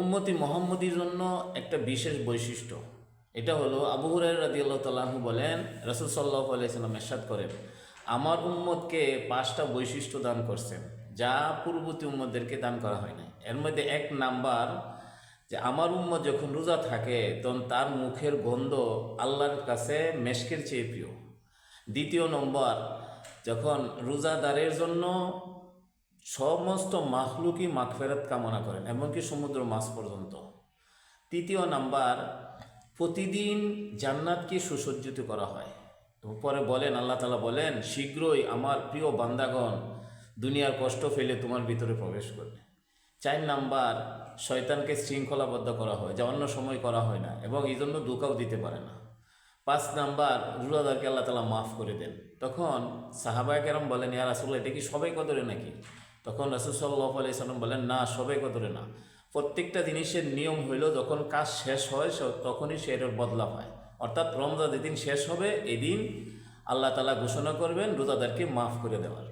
উম্মতি মোহাম্মদীর জন্য একটা বিশেষ বৈশিষ্ট্য। এটা হলো আবু হুরাই রাদি আল্লাহ তাল্লাহু বলেন, রসুল সাল্লাহ আলাইসাল্লাম এরশাদ করেন, আমার উম্মতকে পাঁচটা বৈশিষ্ট্য দান করছেন, যা পূর্ববর্তী উম্মতদেরকে দান করা হয় না এর মধ্যে এক নাম্বার, যে আমার উম্মত যখন রোজা থাকে, তখন তার মুখের গন্ধ আল্লাহর কাছে মেশকের চেয়ে প্রিয়। দ্বিতীয় নম্বর, যখন রোজাদারের জন্য সমস্ত মাখলুকই মাগফেরাত কামনা করেন, এমনকি সমুদ্র মাছ পর্যন্ত। তৃতীয় নাম্বার, প্রতিদিন জান্নাতকে সুসজ্জিত করা হয়। পরে বলেন, আল্লাহ তালা বলেন, শীঘ্রই আমার প্রিয় বান্দাগণ দুনিয়ার কষ্ট ফেলে তোমার ভিতরে প্রবেশ করবে। চার নাম্বার, শয়তানকে শৃঙ্খলাবদ্ধ করা হয়, যা অন্য সময় করা হয় না এবং এই জন্য দুকাও দিতে পারে না। পাঁচ নাম্বার রুলাদারকে আল্লাহ তালা মাফ করে দেন। তখন সাহাবায় কেরম বলেন, ইয়া রাসুল্লাহ এটা কি সবাই কদরে নাকি? তখন রাসুল সাল্লাহ আলাইসাল্লাম বলেন, না সবাই কদরে না। প্রত্যেকটা জিনিসের নিয়ম হইল, যখন কাজ শেষ হয় তখনই সে বদলা পায়। অর্থাৎ রমজান যেদিন শেষ হবে, এদিন আল্লাহ তালা ঘোষণা করবেন, রোজাদারকে মাফ করে দেওয়ার।